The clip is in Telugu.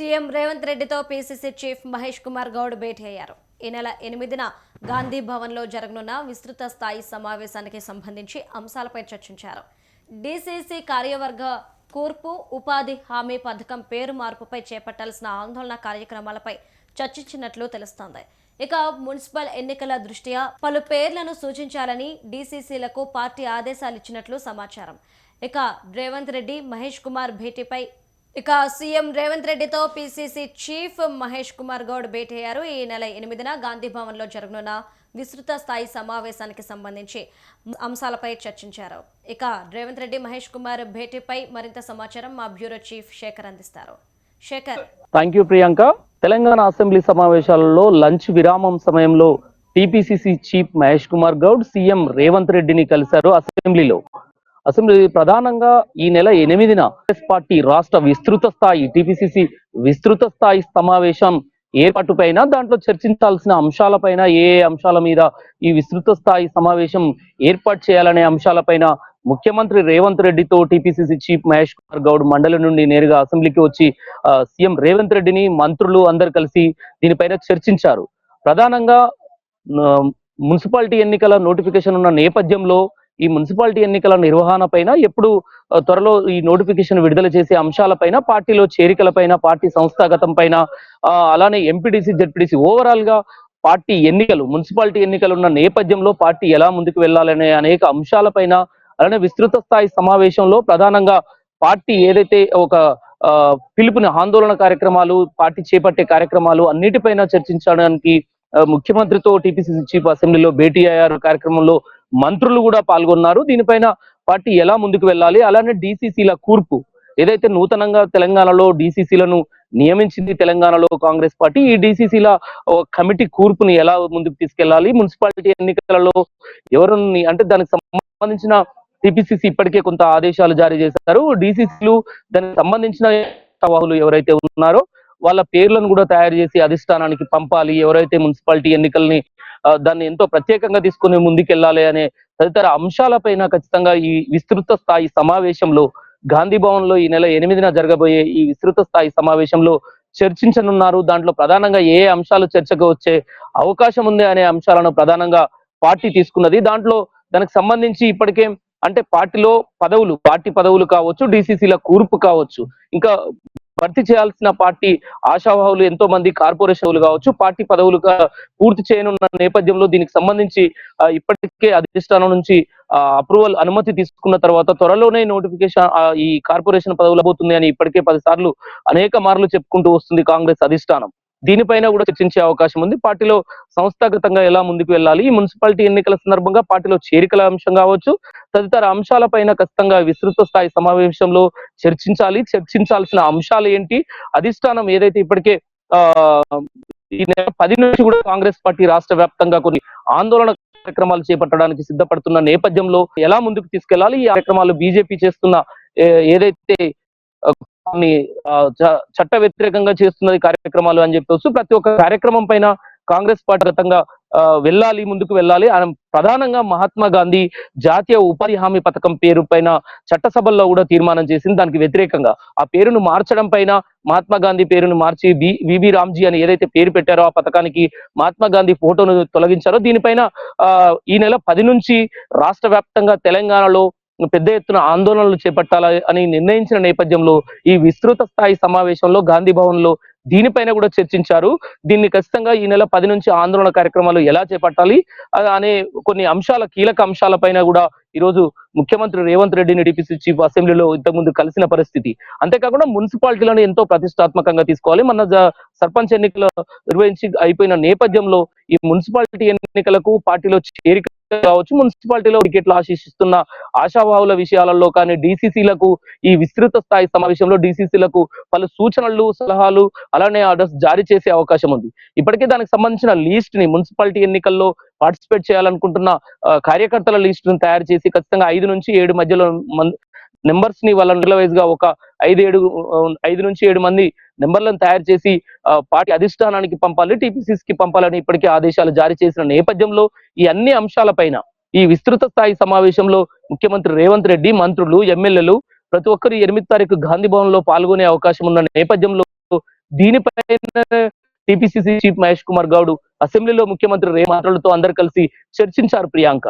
సీఎం రేవంత్ రెడ్డితో పీసీసీ చీఫ్ మహేష్ కుమార్ గౌడ్ భేటీ అయ్యారు. ఈ నెల ఎనిమిదిన గాంధీ భవన్లో జరగనున్న విస్తృత స్థాయి సమావేశానికి సంబంధించి అంశాలపై చర్చించారు. డీసీసీ కార్యవర్గ కూర్పు ఉపాధి హామీ పథకం పేరు మార్పుపై చేపట్టాల్సిన ఆందోళన కార్యక్రమాలపై చర్చించినట్లు తెలుస్తోంది. ఇక మున్సిపల్ ఎన్నికల దృష్ట్యా పలు పేర్లను సూచించాలని డీసీసీలకు పార్టీ ఆదేశాలు ఇచ్చినట్లు సమాచారం. ఇక రేవంత్ రెడ్డి మహేష్ కుమార్ భేటీపై ఇక సీఎం రేవంత్ రెడ్డితో పీసీసీ చీఫ్ మహేష్ కుమార్ గౌడ్ భేటీ అయ్యారు. ఈ నెల ఎనిమిదిన గాంధీ భవన్లో జరగనున్న విస్తృత స్థాయి సమావేశానికి సంబంధించి అంశాలపై చర్చించారు. ఇక రేవంత్ రెడ్డి మహేష్ కుమార్ భేటీపై మరింత సమాచారం మా బ్యూరో చీఫ్ శేఖర్ అందిస్తారు. Shekar. Thank you Priyanka. Telangana assembly సమావేశాలలో లంచ్ విరామం సమయంలో TPCC chief Mahesh Kumar Goud CM Revanth రెడ్డిని కలిశారు అసెంబ్లీలో. అసెంబ్లీ ప్రధానంగా ఈ నెల ఎనిమిదిన కాంగ్రెస్ పార్టీ రాష్ట్ర విస్తృత స్థాయి టిపిసిసి విస్తృత స్థాయి సమావేశం ఏర్పాటు పైన దాంట్లో చర్చించాల్సిన అంశాలపైన ఏ ఏ అంశాల మీద ఈ విస్తృత స్థాయి సమావేశం ఏర్పాటు చేయాలనే అంశాలపైన ముఖ్యమంత్రి రేవంత్ రెడ్డితో టిపిసిసి చీఫ్ మహేష్ కుమార్ గౌడ్ మండలి నుండి నేరుగా అసెంబ్లీకి వచ్చి సీఎం రేవంత్ రెడ్డిని మంత్రులు అందరు కలిసి దీనిపైన చర్చించారు. ప్రధానంగా మున్సిపాలిటీ ఎన్నికల నోటిఫికేషన్ ఉన్న నేపథ్యంలో ఈ మున్సిపాలిటీ ఎన్నికల నిర్వహణ పైన ఎప్పుడు త్వరలో ఈ నోటిఫికేషన్ విడుదల చేసే అంశాలపైన పార్టీలో చేరికలపైన పార్టీ సంస్థాగతం పైన అలానే ఎంపీడీసీ జెడ్పీటీసీ ఓవరాల్గా పార్టీ ఎన్నికలు మున్సిపాలిటీ ఎన్నికలు ఉన్న నేపథ్యంలో పార్టీ ఎలా ముందుకు వెళ్ళాలనే అనేక అంశాలపైన అలానే విస్తృత స్థాయి సమావేశంలో ప్రధానంగా పార్టీ ఏదైతే ఒక ఆ, పిలుపుని ఆందోళన కార్యక్రమాలు పార్టీ చేపట్టే కార్యక్రమాలు అన్నిటిపైన చర్చించడానికి ముఖ్యమంత్రితో టీపీసీసీ చీఫ్ అసెంబ్లీలో భేటీ అయ్యారు. కార్యక్రమంలో మంత్రులు కూడా పాల్గొన్నారు. దీనిపైన పార్టీ ఎలా ముందుకు వెళ్ళాలి? అలానే డిసిసిల కూర్పు. ఏదైతే నూతనంగా తెలంగాణలో డిసిసిలను నియమించింది తెలంగాణలో కాంగ్రెస్ పార్టీ ఈ డిసిసిల కమిటీ కూర్పుని ఎలా ముందుకు తీసుకెళ్ళాలి మున్సిపాలిటీ ఎన్నికలలో ఎవరిని అంటే దానికి సంబంధించిన టిపిసిసి ఇప్పటికే కొంత ఆదేశాలు జారీ చేశారు. డిసిసిలు దానికి సంబంధించిన సవాహులు ఎవరైతే ఉన్నారో వాళ్ళ పేర్లను కూడా తయారు చేసి అధిష్టానానికి పంపాలి. ఎవరైతే మున్సిపాలిటీ ఎన్నికల్ని దాన్ని ఎంతో ప్రత్యేకంగా తీసుకుని ముందుకెళ్ళాలి అనే తదితర అంశాలపైన ఖచ్చితంగా ఈ విస్తృత స్థాయి సమావేశంలో గాంధీ భవన్లో ఈ నెల ఎనిమిదిన జరగబోయే ఈ విస్తృత స్థాయి సమావేశంలో చర్చించనున్నారు. దాంట్లో ప్రధానంగా ఏ అంశాలు చర్చకు వచ్చే అవకాశం ఉంది అనే అంశాలను ప్రధానంగా పార్టీ తీసుకున్నది. దాంట్లో దానికి సంబంధించి ఇప్పటికే అంటే పార్టీలో పదవులు పార్టీ పదవులు కావచ్చు డిసిసిల కూర్పు కావచ్చు ఇంకా భర్తీ చేయాల్సిన పార్టీ ఆశావాహులు ఎంతో మంది కార్పొరేషన్లు కావచ్చు పార్టీ పదవులుగా పూర్తి చేయనున్న నేపథ్యంలో దీనికి సంబంధించి ఇప్పటికే అధిష్టానం నుంచి అప్రూవల్ అనుమతి తీసుకున్న తర్వాత త్వరలోనే నోటిఫికేషన్ ఈ కార్పొరేషన్ పదవులు పోతుంది అని ఇప్పటికే పది సార్లు అనేక మార్లు చెప్పుకుంటూ వస్తుంది కాంగ్రెస్ అధిష్టానం. దీనిపైన కూడా చర్చించే అవకాశం ఉంది. పార్టీలో సంస్థాగతంగా ఎలా ముందుకు వెళ్ళాలి? ఈ మున్సిపాలిటీ ఎన్నికల సందర్భంగా పార్టీలో చేరికల అంశం కావచ్చు తదితర అంశాలపైన ఖచ్చితంగా విస్తృత స్థాయి సమావేశంలో చర్చించాలి. చర్చించాల్సిన అంశాలు ఏంటి? అధిష్టానం ఏదైతే ఇప్పటికే ఆ ఈ నెల పది నుంచి కూడా కాంగ్రెస్ పార్టీ రాష్ట్ర వ్యాప్తంగా కొన్ని ఆందోళన కార్యక్రమాలు చేపట్టడానికి సిద్ధపడుతున్న నేపథ్యంలో ఎలా ముందుకు తీసుకెళ్ళాలి ఈ కార్యక్రమాలు బీజేపీ చేస్తున్న ఏదైతే దాన్ని చట్ట వ్యతిరేకంగా చేస్తున్నది కార్యక్రమాలు అని చెప్పొచ్చు ప్రతి ఒక్క కార్యక్రమం పైన కాంగ్రెస్ పార్టీ గతంగా వెళ్ళాలి ముందుకు వెళ్ళాలి. ఆయన ప్రధానంగా మహాత్మా గాంధీ జాతీయ ఉపాధి హామీ పథకం పేరు పైన చట్టసభల్లో కూడా తీర్మానం చేసింది. దానికి వ్యతిరేకంగా ఆ పేరును మార్చడం పైన మహాత్మా గాంధీ పేరును మార్చి బి విబి రామ్జీ అని ఏదైతే పేరు పెట్టారో ఆ పథకానికి మహాత్మా గాంధీ ఫోటోను తొలగించారో దీనిపైన ఆ, ఈ నెల పది నుంచి రాష్ట్ర వ్యాప్తంగా తెలంగాణలో పెద్ద ఎత్తున ఆందోళనలు చేపట్టాలి అని నిర్ణయించిన నేపథ్యంలో ఈ విస్తృత స్థాయి సమావేశంలో గాంధీ భవన్లో దీనిపైన కూడా చర్చించారు. దీన్ని ఖచ్చితంగా ఈ నెల పది నుంచి ఆందోళన కార్యక్రమాలు ఎలా చేపట్టాలి? అనే కొన్ని అంశాల కీలక అంశాలపైన కూడా ఈ రోజు ముఖ్యమంత్రి రేవంత్ రెడ్డిని డిపిసి చీఫ్ అసెంబ్లీలో ఇంతకుముందు కలిసిన పరిస్థితి. అంతేకాకుండా మున్సిపాలిటీలను ఎంతో ప్రతిష్టాత్మకంగా తీసుకోవాలి. మన సర్పంచ్ ఎన్నికలు నిర్వహించి అయిపోయిన నేపథ్యంలో ఈ మున్సిపాలిటీ ఎన్నికలకు పార్టీలో చేరిక కావచ్చు మున్సిపాలిటీలో టికెట్లు ఆశిస్తున్న ఆశావాహుల విషయాలలో కానీ డిసిసిలకు ఈ విస్తృత స్థాయి సమావేశంలో డిసిసిలకు పలు సూచనలు సలహాలు అలానే ఆర్డర్స్ జారీ చేసే అవకాశం ఉంది. ఇప్పటికే దానికి సంబంధించిన లీస్ట్ని మున్సిపాలిటీ ఎన్నికల్లో పార్టిసిపేట్ చేయాలనుకుంటున్న కార్యకర్తల లిస్టును ని తయారు చేసి ఖచ్చితంగా ఐదు నుంచి ఏడు మధ్యలో నెంబర్స్ని వాళ్ళ వైజ్గా ఒక ఐదు ఏడు ఐదు నుంచి ఏడు మంది నెంబర్లను తయారు చేసి పార్టీ అధిష్టానానికి పంపాలి టీపీసీస్కి పంపాలని ఇప్పటికే ఆదేశాలు జారీ చేసిన నేపథ్యంలో ఈ అన్ని అంశాలపైన ఈ విస్తృత స్థాయి సమావేశంలో ముఖ్యమంత్రి రేవంత్ రెడ్డి మంత్రులు ఎమ్మెల్యేలు ప్రతి ఒక్కరు ఎనిమిది తారీఖు గాంధీ భవన్లో పాల్గొనే అవకాశం ఉన్న నేపథ్యంలో దీనిపైన టిపిసిసి చీఫ్ మహేష్ కుమార్ గౌడ్ అసెంబ్లీలో ముఖ్యమంత్రి రే మాటలతో అందరు కలిసి చర్చించారు ప్రియాంక.